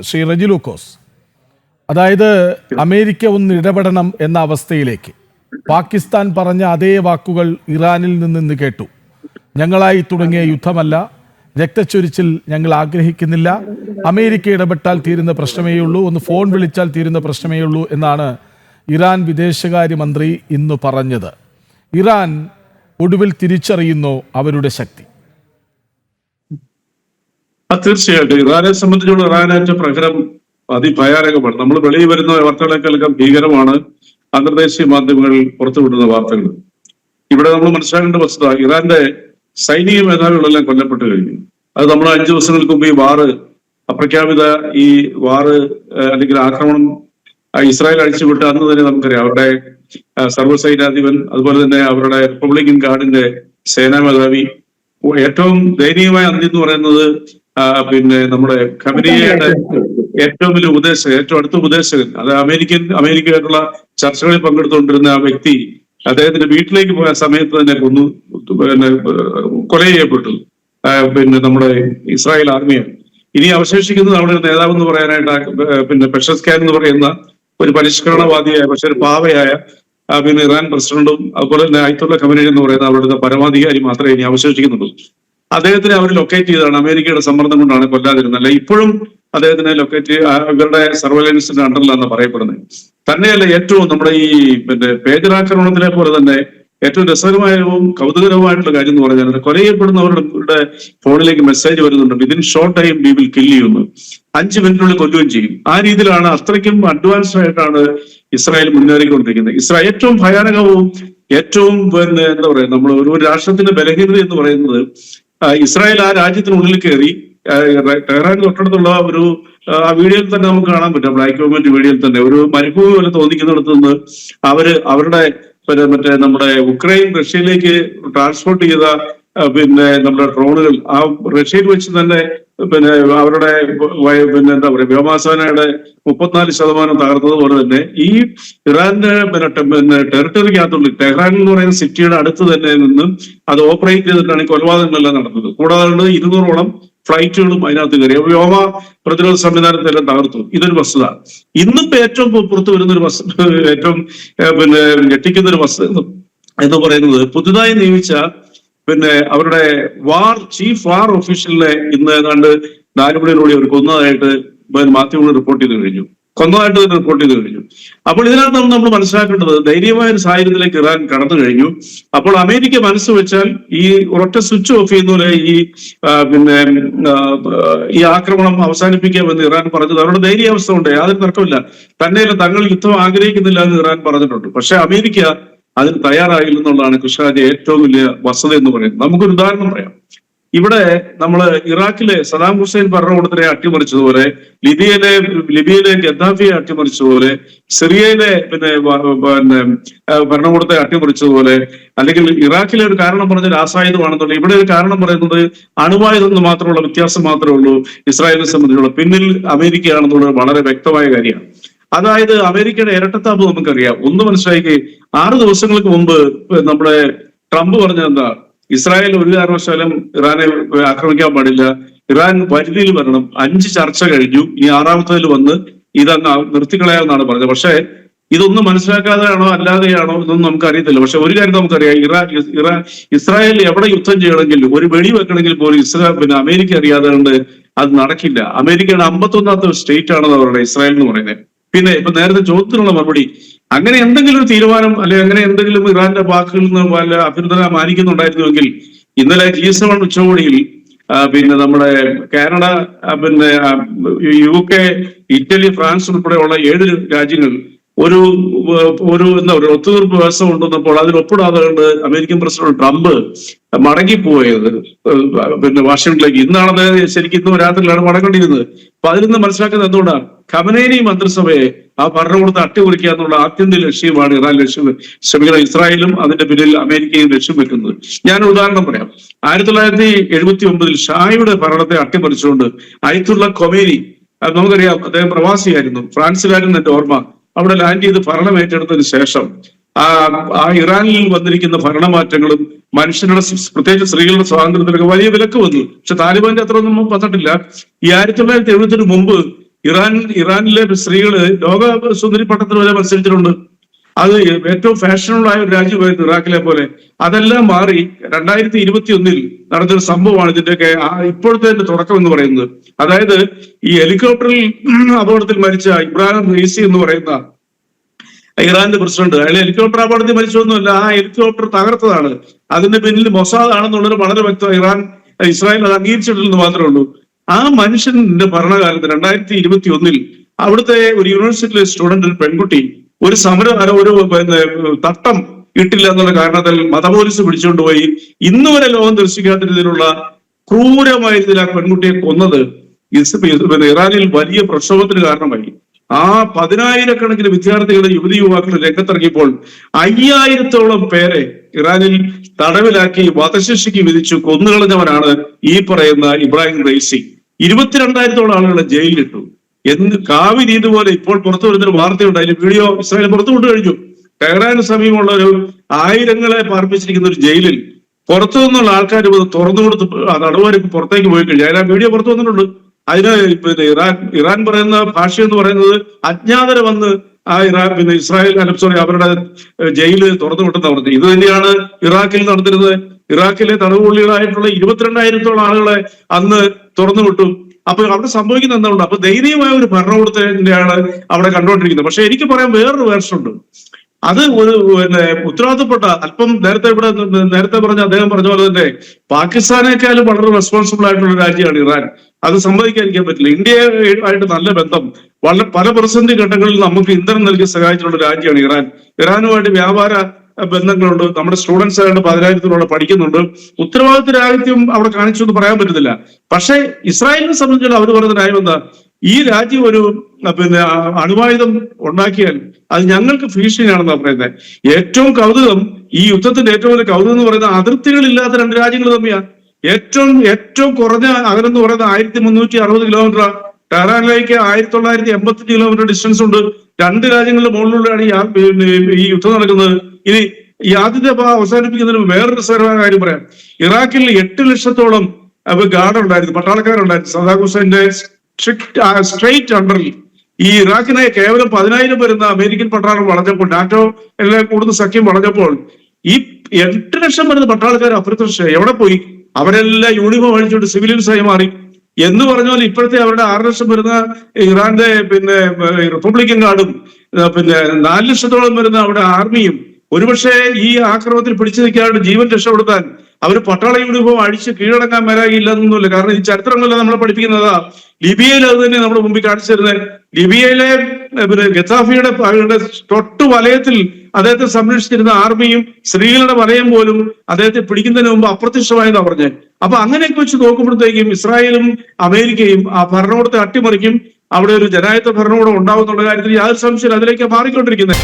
ശ്രീ റജി ലൂക്കോസ് അതായത് അമേരിക്ക ഒന്ന് ഇടപെടണം എന്ന അവസ്ഥയിലേക്ക്. പാകിസ്ഥാൻ പറഞ്ഞ അതേ വാക്കുകൾ ഇറാനിൽ നിന്ന് കേട്ടു. ഞങ്ങളായി തുടങ്ങിയ യുദ്ധമല്ല രക്തച്ചൊരിച്ചിൽ ഞങ്ങൾ ആഗ്രഹിക്കുന്നില്ല. അമേരിക്ക ഇടപെട്ടാൽ തീരുന്ന പ്രശ്നമേ ഉള്ളൂ ഒന്ന് ഫോൺ വിളിച്ചാൽ തീരുന്ന പ്രശ്നമേ ഉള്ളൂ എന്നാണ് ഇറാൻ വിദേശകാര്യമന്ത്രി ഇന്ന് പറഞ്ഞത്. ഇറാൻ ഒടുവിൽ തിരിച്ചറിയുന്നു അവരുടെ ശക്തി. ആ തീർച്ചയായിട്ടും. ഇറാനെ സംബന്ധിച്ചുള്ള ഇറാനേറ്റ പ്രഹരം അതിഭയാനകമാണ്. നമ്മൾ വെളിയിൽ വരുന്ന വാർത്തകളെക്കാളൊക്കെ ഭീകരമാണ് അന്തർദേശീയ മാധ്യമങ്ങളിൽ പുറത്തുവിടുന്ന വാർത്തകൾ. ഇവിടെ നമ്മൾ മനസ്സിലാക്കേണ്ട വസ്തുത ഇറാന്റെ സൈനിക മേധാവികളെല്ലാം കൊല്ലപ്പെട്ടു കഴിഞ്ഞു. അത് നമ്മൾ അഞ്ചു ദിവസങ്ങൾക്ക് മുമ്പ് ഈ വാറ് അപ്രഖ്യാപിത ഈ വാറ് അല്ലെങ്കിൽ ആക്രമണം ഇസ്രായേൽ അഴിച്ചുവിട്ട് അന്ന് തന്നെ നമുക്കറിയാം. അവരുടെ സർവസൈന്യാധിപൻ അതുപോലെ തന്നെ അവരുടെ റിപ്പബ്ലിക്കൻ ഗാർഡിന്റെ സേനാ മേധാവി. ഏറ്റവും ദയനീയമായ അന്ത്യം എന്ന് പറയുന്നത് പിന്നെ നമ്മുടെ ഖമനിയയുടെ ഏറ്റവും വലിയ ഉപദേശകൻ ഏറ്റവും അടുത്ത ഉപദേശകൻ അത് അമേരിക്കൻ അമേരിക്കയായിട്ടുള്ള ചർച്ചകളിൽ പങ്കെടുത്തുകൊണ്ടിരുന്ന ആ വ്യക്തി അദ്ദേഹത്തിന്റെ വീട്ടിലേക്ക് പോയ സമയത്ത് തന്നെ കൊന്നു പിന്നെ കൊല ചെയ്യപ്പെട്ടു. പിന്നെ നമ്മുടെ ഇസ്രായേൽ ആർമിയാണ്. ഇനി അവശേഷിക്കുന്നത് അവിടെ ഒരു നേതാവ് എന്ന് പറയാനായിട്ട് പിന്നെ പെഷർ പെഷസ്കാൻ എന്ന് പറയുന്ന ഒരു പരിഷ്കരണവാദിയായ പക്ഷെ ഒരു പാവയായ പിന്നെ ഇറാൻ പ്രസിഡന്റും അതുപോലെ തന്നെ ആയിത്തുള്ള കമ്മ്യൂണിറ്റി എന്ന് പറയുന്ന അവരുടെ പരമാധികാരി മാത്രമേ ഇനി അവശേഷിക്കുന്നുള്ളൂ. അദ്ദേഹത്തിനെ അവർ ലൊക്കേറ്റ് ചെയ്തതാണ്. അമേരിക്കയുടെ സമ്മർദ്ദം കൊണ്ടാണ് കൊല്ലാതിരുന്നത്. ഇപ്പോഴും അദ്ദേഹത്തിനെ ലൊക്കേറ്റ് ഇവരുടെ സർവൈലൻസിന്റെ അണ്ടറിലാണ് പറയപ്പെടുന്നത്. തന്നെയല്ല ഏറ്റവും നമ്മുടെ ഈ പിന്നെ പേജറാക്രമണത്തിനെ പോലെ തന്നെ ഏറ്റവും രസകരമായവും കൗതുകരവുമായിട്ടുള്ള കാര്യം എന്ന് പറഞ്ഞാൽ കൊലയപ്പെടുന്നവരുടെ ഫോണിലേക്ക് മെസ്സേജ് വരുന്നുണ്ട്. Within short time we will kill ചെയ്യുന്നു അഞ്ച് മിനിറ്റിനുള്ളിൽ കൊല്ലുകയും ചെയ്യും. ആ രീതിയിലാണ് അത്രയ്ക്കും അഡ്വാൻസ്ഡ് ആയിട്ടാണ് ഇസ്രായേൽ മുന്നേറിക്കൊണ്ടിരിക്കുന്നത്. ഇസ്രായേൽ ഏറ്റവും ഭയാനകവും ഏറ്റവും പിന്നെ എന്താ പറയാ നമ്മൾ ഒരു രാഷ്ട്രത്തിന്റെ ബലഹീനത എന്ന് പറയുന്നത് ഇസ്രായേൽ ആ രാജ്യത്തിനുള്ളിൽ കയറി ടെഹ്റാൻ തൊട്ടടുത്തുള്ള ഒരു ആ, വീഡിയോയിൽ തന്നെ നമുക്ക് കാണാൻ പറ്റും. ബ്ലാക്ക് ഗവൺമെന്റ് വീഡിയോയിൽ തന്നെ. ഒരു മരുഭൂമി പോലെ തോന്നിക്കുന്നിടത്ത് നിന്ന് അവർ അവരുടെ മറ്റേ നമ്മുടെ ഉക്രൈൻ റഷ്യയിലേക്ക് ട്രാൻസ്പോർട്ട് ചെയ്ത പിന്നെ നമ്മുടെ ഡ്രോണുകൾ ആ റഷ്യയിൽ വെച്ച് തന്നെ പിന്നെ അവരുടെ പിന്നെ എന്താ പറയുക വ്യോമാസേനയുടെ മുപ്പത്തിനാല് ശതമാനം തകർത്തതുപോലെ തന്നെ ഈ ഇറാന്റെ പിന്നെ പിന്നെ ടെറിട്ടറിക്കകത്തുള്ള ടെഹ്റാൻ എന്ന് പറയുന്ന സിറ്റിയുടെ അടുത്ത് തന്നെ നിന്നും അത് ഓപ്പറേറ്റ് ചെയ്തിട്ടാണ് ഈ കൊലപാതകങ്ങളെല്ലാം നടന്നത്. കൂടാതെ ഇരുന്നൂറോളം ഫ്ലൈറ്റുകളും അതിനകത്ത് കയറി. വ്യോമ പ്രതിരോധ സംവിധാനത്തെല്ലാം തകർത്തു. ഇതൊരു വസ്തുത. ഇന്നിപ്പോ ഏറ്റവും പുറത്തു വരുന്ന ഒരു വസ്തു ഏറ്റവും പിന്നെ ഞെട്ടിക്കുന്ന ഒരു വസ്തു എന്ന് പറയുന്നത് പുതുതായി നിയമിച്ച പിന്നെ അവരുടെ വാർ ചീഫ് വാർ ഓഫീഷ്യലിനെ ഇന്ന് ഏതാണ്ട് നാലുമണിയിലൂടെ അവർ കൊന്നതായിട്ട് മാധ്യമങ്ങൾ റിപ്പോർട്ട് ചെയ്ത് കഴിഞ്ഞു. കൊന്നതായിട്ട് റിപ്പോർട്ട് ചെയ്ത് കഴിഞ്ഞു. അപ്പോൾ ഇതിനകത്ത് നമ്മൾ നമ്മൾ മനസ്സിലാക്കേണ്ടത് ധൈര്യമായ ഒരു സാഹചര്യത്തിലേക്ക് ഇറാൻ കടന്നു കഴിഞ്ഞു. അപ്പോൾ അമേരിക്ക മനസ്സ് വെച്ചാൽ ഈ ഒരൊറ്റ സ്വിച്ച് ഓഫ് ചെയ്യുന്ന പോലെ ഈ പിന്നെ ഈ ആക്രമണം അവസാനിപ്പിക്കാമെന്ന് ഇറാൻ പറഞ്ഞത് അവരുടെ ധൈര്യാവസ്ഥ ഉണ്ട് യാതൊരു തർക്കമില്ല തന്നെയല്ല തങ്ങൾ യുദ്ധം ആഗ്രഹിക്കുന്നില്ല എന്ന് ഇറാൻ പറഞ്ഞിട്ടുണ്ട്. പക്ഷെ അമേരിക്ക അതിന് തയ്യാറായില്ലെന്നുള്ളതാണ് കൃഷ്ണരാജ് ഏറ്റവും വലിയ വസ്തുത എന്ന് പറയുന്നത്. നമുക്കൊരു ഉദാഹരണം പറയാം. ഇവിടെ നമ്മൾ ഇറാഖിലെ സദാം ഹുസൈൻ ഭരണകൂടത്തിനെ അട്ടിമറിച്ചതുപോലെ ലിബിയയിലെ ലിബിയയിലെ ഗദ്ദാഫിയെ അട്ടിമറിച്ചതുപോലെ സിറിയയിലെ പിന്നെ പിന്നെ ഭരണകൂടത്തെ അട്ടിമറിച്ചതുപോലെ അല്ലെങ്കിൽ ഇറാഖിലെ ഒരു കാരണം പറഞ്ഞ രാസായുധമാണെന്നുണ്ട് ഇവിടെ ഒരു കാരണം പറയുന്നത് അണുവായുധം എന്ന് മാത്രമുള്ള വ്യത്യാസം മാത്രമേ ഉള്ളൂ ഇസ്രായേലിനെ സംബന്ധിച്ചുള്ള. പിന്നിൽ അമേരിക്കയാണെന്നുള്ളത് വളരെ വ്യക്തമായ കാര്യമാണ്. അതായത് അമേരിക്കയുടെ ഇരട്ടത്താപ്പ് നമുക്കറിയാം. ഒന്ന് മനസ്സിലാക്കി ആറ് ദിവസങ്ങൾക്ക് മുമ്പ് നമ്മുടെ ട്രംപ് പറഞ്ഞ എന്താ? ഇസ്രായേൽ ഒരു കാരണവശാലും ഇറാനെ ആക്രമിക്കാൻ പാടില്ല. ഇറാൻ പരിധിയിൽ വരണം. അഞ്ച് ചർച്ച കഴിഞ്ഞു. ഇനി ആറാമത്തതിൽ വന്ന് ഇതങ്ങ് നിർത്തിക്കളയാമെന്നാണ് പറഞ്ഞത്. പക്ഷേ ഇതൊന്നും മനസ്സിലാക്കാതെയാണോ അല്ലാതെയാണോ ഇതൊന്നും നമുക്ക് അറിയത്തില്ല പക്ഷെ ഒരു കാര്യം നമുക്കറിയാം. ഇറാ ഇറാൻ ഇസ്രായേൽ എവിടെ യുദ്ധം ചെയ്യണമെങ്കിൽ ഒരു വെടി വെക്കണമെങ്കിൽ പോലും ഇസ്രായേൽ പിന്നെ അമേരിക്ക അറിയാതെ കൊണ്ട് അത് നടക്കില്ല. അമേരിക്കയുടെ അമ്പത്തൊന്നാമത്തെ സ്റ്റേറ്റ് ആണെന്ന് അവരുടെ ഇസ്രായേൽ എന്ന് പറയുന്നത്. പിന്നെ ഇപ്പൊ നേരത്തെ ചോദ്യത്തിനുള്ള മറുപടി അങ്ങനെ എന്തെങ്കിലും ഒരു തീരുമാനം അല്ലെങ്കിൽ അങ്ങനെ എന്തെങ്കിലും ഇറാന്റെ വാക്കുകളിൽ നിന്ന് വല്ല അഭ്യർത്ഥന മാനിക്കുന്നുണ്ടായിരുന്നുവെങ്കിൽ ഇന്നലെ ജി സെവൻ ഉച്ചകോടിയിൽ പിന്നെ നമ്മുടെ കാനഡ പിന്നെ യു കെ ഇറ്റലി ഫ്രാൻസ് ഉൾപ്പെടെയുള്ള ഏഴ് രാജ്യങ്ങൾ ഒരു ഒരു എന്താ പറയുക ഒത്തുതീർപ്പ് വ്യവസ്ഥ കൊണ്ടുവന്നപ്പോൾ അതിൽ ഒപ്പിടാതെ കൊണ്ട് അമേരിക്കൻ പ്രസിഡന്റ് ട്രംപ് മടങ്ങിപ്പോയത് പിന്നെ വാഷിംഗ്ടണിലേക്ക്. ഇന്നാണത് ശരിക്കും ഇന്ന് രാത്രിയിലാണ് മടങ്ങേണ്ടിയിരുന്നത് അപ്പൊ അതിൽ നിന്ന് മനസ്സിലാക്കുന്നത് എന്തുകൊണ്ടാണ്? ഖമനേനി മന്ത്രിസഭയെ ആ ഭരണകൂടത്തെ അട്ടിമറിക്കുക എന്നുള്ള ആത്യന്തിക ലക്ഷ്യമാണ് ഇറാൻ ലക്ഷ്യം ശ്രമിക്കുന്ന ഇസ്രായേലും അതിന്റെ പിന്നിൽ അമേരിക്കയും ലക്ഷ്യം വെക്കുന്നത്. ഞാൻ ഉദാഹരണം പറയാം. ആയിരത്തി തൊള്ളായിരത്തി എഴുപത്തി ഒമ്പതിൽ ഷായുടെ ഭരണത്തെ അട്ടിമറിച്ചുകൊണ്ട് അയത്തുള്ള കൊമേനി നമുക്കറിയാം അദ്ദേഹം പ്രവാസിയായിരുന്നു. ഫ്രാൻസുകാരൻ എന്റെ ഓർമ്മ. അവിടെ ലാൻഡ് ചെയ്ത് ഭരണം ഏറ്റെടുത്തതിന് ശേഷം ആ ആ ഇറാനിൽ വന്നിരിക്കുന്ന ഭരണമാറ്റങ്ങളും മനുഷ്യരുടെ പ്രത്യേകിച്ച് സ്ത്രീകളുടെ സ്വാതന്ത്ര്യത്തിലൊക്കെ വലിയ വിലക്ക് വന്നു. പക്ഷെ താലിബാന്റെ അത്ര ഒന്നും വന്നിട്ടില്ല. ഈ ആയിരത്തി തൊള്ളായിരത്തി എഴുപത്തിന് മുമ്പ് ഇറാൻ ഇറാനിലെ സ്ത്രീകൾ ലോക സുന്ദരി പട്ടത്തിൽ വരെ മത്സരിച്ചിട്ടുണ്ട്. അത് ഏറ്റവും ഫാഷനബിൾ ആയ ഒരു രാജ്യമായിരുന്നു ഇറാഖിലെ പോലെ. അതെല്ലാം മാറി രണ്ടായിരത്തി ഇരുപത്തി ഒന്നിൽ നടന്നൊരു സംഭവമാണ് ഇതിന്റെയൊക്കെ ഇപ്പോഴത്തെ തുടക്കം എന്ന് പറയുന്നത്. അതായത് ഈ ഹെലികോപ്റ്ററിൽ അപകടത്തിൽ മരിച്ച ഇബ്രാഹിം റീസി എന്ന് പറയുന്ന ഇറാന്റെ പ്രസിഡന്റ്. അയാൾ ഹെലികോപ്റ്റർ അപകടത്തിൽ മരിച്ചൊന്നുമല്ല ആ ഹെലികോപ്റ്റർ തകർത്തതാണ്. അതിന്റെ പിന്നിൽ മൊസാദ് ആണെന്നുള്ളത് വളരെ വ്യക്തം ഇറാൻ ഇസ്രായേൽ അത് അംഗീകരിച്ചിട്ടില്ലെന്ന് മാത്രമേ ഉള്ളൂ. ആ മനുഷ്യന്റെ ഭരണകാലത്ത് രണ്ടായിരത്തി ഇരുപത്തി ഒന്നിൽ അവിടുത്തെ ഒരു യൂണിവേഴ്സിറ്റിയിലെ സ്റ്റുഡന്റ് ഒരു പെൺകുട്ടി ഒരു സമരം ഒരു തട്ടം ഇട്ടില്ല എന്നുള്ള കാരണത്താൽ മതപോലീസ് പിടിച്ചുകൊണ്ട് പോയി. ഇന്ന് വരെ ലോകം ദർശിക്കാത്ത രീതിയിലുള്ള ക്രൂരമായ രീതിയിൽ ആ പെൺകുട്ടിയെ കൊന്നത് ഇറാനിൽ വലിയ പ്രക്ഷോഭത്തിന് കാരണമായി. ആ പതിനായിരക്കണക്കിന് വിദ്യാർത്ഥികളുടെ യുവതി യുവാക്കൾ രംഗത്തിറങ്ങിയപ്പോൾ അയ്യായിരത്തോളം പേരെ ഇറാനിൽ തടവിലാക്കി വധശിക്ഷയ്ക്ക് വിധിച്ചു കൊന്നുകളഞ്ഞവനാണ് ഈ പറയുന്ന ഇബ്രാഹിം റൈസി. ഇരുപത്തിരണ്ടായിരത്തോളം ആളുകളെ ജയിലിലിട്ടു. എന്ന് കാവി ഇതുപോലെ പോലെ ഇപ്പോൾ പുറത്തു വരുന്നൊരു വാർത്തയുണ്ട്. അതിന് വീഡിയോ ഇസ്രായേൽ പുറത്തു കൊണ്ടു കഴിഞ്ഞു ടെഹ്റാന് സമീപമുള്ള ഒരു ആയിരങ്ങളെ പാർപ്പിച്ചിരിക്കുന്ന ഒരു ജയിലിൽ പുറത്തു നിന്നുള്ള ആൾക്കാർ ഇത് തുറന്നു കൊടുത്ത് നടുവാർക്ക് പുറത്തേക്ക് പോയി കഴിഞ്ഞു. അതിന് ആ വീഡിയോ പുറത്തു വന്നിട്ടുണ്ട്. അതിന് പിന്നെ ഇറാൻ ഇറാൻ പറയുന്ന ഭാഷ എന്ന് പറയുന്നത് അജ്ഞാതര വന്ന് ആ ഇറാൻ പിന്നെ ഇസ്രായേൽ അല്ല സോറി അവരുടെ ജയിൽ തുറന്നു വിട്ടെന്ന് പറഞ്ഞു. ഇത് തന്നെയാണ് ഇറാഖിൽ നടന്നിരുന്നത്. ഇറാഖിലെ തടവുപുള്ളികളായിട്ടുള്ള ഇരുപത്തിരണ്ടായിരത്തോളം ആളുകളെ അന്ന് തുറന്നു വിട്ടു. അപ്പൊ അവിടെ സംഭവിക്കുന്ന എന്താണ് അപ്പൊ ദയനീയമായ ഒരു ഭരണകൂടത്തിന്റെയാണ് അവിടെ കണ്ടുകൊണ്ടിരിക്കുന്നത്. പക്ഷെ എനിക്ക് പറയാൻ വേറൊരു വേർഷൻ ഉണ്ട്. അത് ഒരു പിന്നെ ഉത്തരവാദിത്തപ്പെട്ട അല്പം നേരത്തെ ഇവിടെ നേരത്തെ പറഞ്ഞ അദ്ദേഹം പറഞ്ഞ പോലെ തന്നെ പാകിസ്ഥാനേക്കാളും വളരെ റെസ്പോൺസിബിൾ ആയിട്ടുള്ള രാജ്യമാണ് ഇറാൻ. അത് സമ്മതിക്കാതിരിക്കാൻ പറ്റില്ല. ഇന്ത്യ ആയിട്ട് നല്ല ബന്ധം. വളരെ പല പ്രതിസന്ധി ഘട്ടങ്ങളിൽ നമുക്ക് ഇന്ധനം നൽകി സഹായിച്ചിട്ടുള്ള രാജ്യമാണ് ഇറാൻ. ഇറാനുമായിട്ട് വ്യാപാര ബന്ധങ്ങളുണ്ട്. നമ്മുടെ സ്റ്റുഡൻസ് ആയിട്ട് പതിനായിരത്തിനോളം പഠിക്കുന്നുണ്ട്. ഉത്തരവാദിത്ത രാഹിത്യം അവിടെ കാണിച്ചു എന്ന് പറയാൻ പറ്റത്തില്ല. പക്ഷേ ഇസ്രായേലിനെ സംബന്ധിച്ചുള്ള അവർ പറയുന്ന ന്യായം എന്താ? ഈ രാജ്യം ഒരു പിന്നെ അണുവായുധം ഉണ്ടാക്കിയാൽ അത് ഞങ്ങൾക്ക് ഭീഷണിയാണെന്നാ പറയുന്നത് ഏറ്റവും കൗതുകം ഈ യുദ്ധത്തിന്റെ ഏറ്റവും വലിയ കൗതുകം എന്ന് പറയുന്നത് അതിർത്തികളില്ലാത്ത രണ്ട് രാജ്യങ്ങൾ തമ്മിയാണ് ഏറ്റവും ഏറ്റവും കുറഞ്ഞ അകലം എന്ന് പറയുന്നത് ആയിരത്തി മുന്നൂറ്റി അറുപത് കിലോമീറ്റർ ടെഹ്റാനിലേക്ക് ആയിരത്തി തൊള്ളായിരത്തി എൺപത്തി കിലോമീറ്റർ ഡിസ്റ്റൻസ് ഉണ്ട്. രണ്ട് രാജ്യങ്ങളുടെ മുകളിലൂടെയാണ് ഈ യുദ്ധം നടക്കുന്നത്. ഇനി ഈ ആദ്യത്തെ ഭാഗം അവസാനിപ്പിക്കുന്നതിന് വേറൊരു രസകരമായ കാര്യം പറയാം. ഇറാഖിൽ എട്ട് ലക്ഷത്തോളം ഗാർഡ് ഉണ്ടായിരുന്നു പട്ടാളക്കാരുണ്ടായിരുന്നു സദാം ഹുസൈന്റെ സ്ട്രേറ്റ് അണ്ടറിൽ. ഈ ഇറാഖിനെ കേവലം പതിനായിരം വരുന്ന അമേരിക്കൻ പട്ടാളം വളഞ്ഞപ്പോൾ ഡാറ്റോ എല്ലാം കൂടുതൽ സഖ്യം വളഞ്ഞപ്പോൾ ഈ എട്ട് ലക്ഷം വരുന്ന പട്ടാളക്കാർ അപ്രത്യക്ഷ എവിടെ പോയി? അവരെല്ലാം യൂണിഫോം അഴിച്ചുകൊണ്ട് സിവിലിയൻസ് ആയി മാറി. എന്ന് പറഞ്ഞാൽ ഇപ്പോഴത്തെ അവരുടെ ആറ് ലക്ഷം വരുന്ന ഇറാന്റെ പിന്നെ റിപ്പബ്ലിക്കൻ ഗാർഡും പിന്നെ നാല് ലക്ഷത്തോളം വരുന്ന അവിടെ ആർമിയും ഒരുപക്ഷെ ഈ ആക്രമണത്തിൽ പിടിച്ചു നിൽക്കാനായിട്ട് ജീവൻ രക്ഷപ്പെടുത്താൻ അവർ പട്ടാള യൂണിഫോം അഴിച്ച് കീഴടങ്ങാൻ മേലാകില്ലെന്നൊന്നുമില്ല കാരണം ഈ ചരിത്രങ്ങളെല്ലാം നമ്മളെ പഠിപ്പിക്കുന്നത്. ലിബിയയിൽ അത് തന്നെ നമ്മൾ മുമ്പിൽ കാണിച്ചു തരുന്നത് ലിബിയയിലെ പിന്നെ അവരുടെ തൊട്ടു വലയത്തിൽ അദ്ദേഹത്തെ സംരക്ഷിച്ചിരുന്ന ആർമിയും സ്ത്രീകളുടെ വലയം പോലും അദ്ദേഹത്തെ പിടിക്കുന്നതിന് മുമ്പ് അപ്രത്യക്ഷമായെന്ന് പറഞ്ഞത് അപ്പൊ അങ്ങനെയൊക്കെ വെച്ച് നോക്കുമ്പോഴത്തേക്കും ഇസ്രായേലും അമേരിക്കയും ആ ഭരണകൂടത്തെ അട്ടിമറിക്കും. അവിടെ ഒരു ജനായത്ത ഭരണകൂടം ഉണ്ടാവും എന്നുള്ള കാര്യത്തിൽ യാതൊരു സംശയം അതിലേക്ക് മാറിക്കൊണ്ടിരിക്കുന്നത്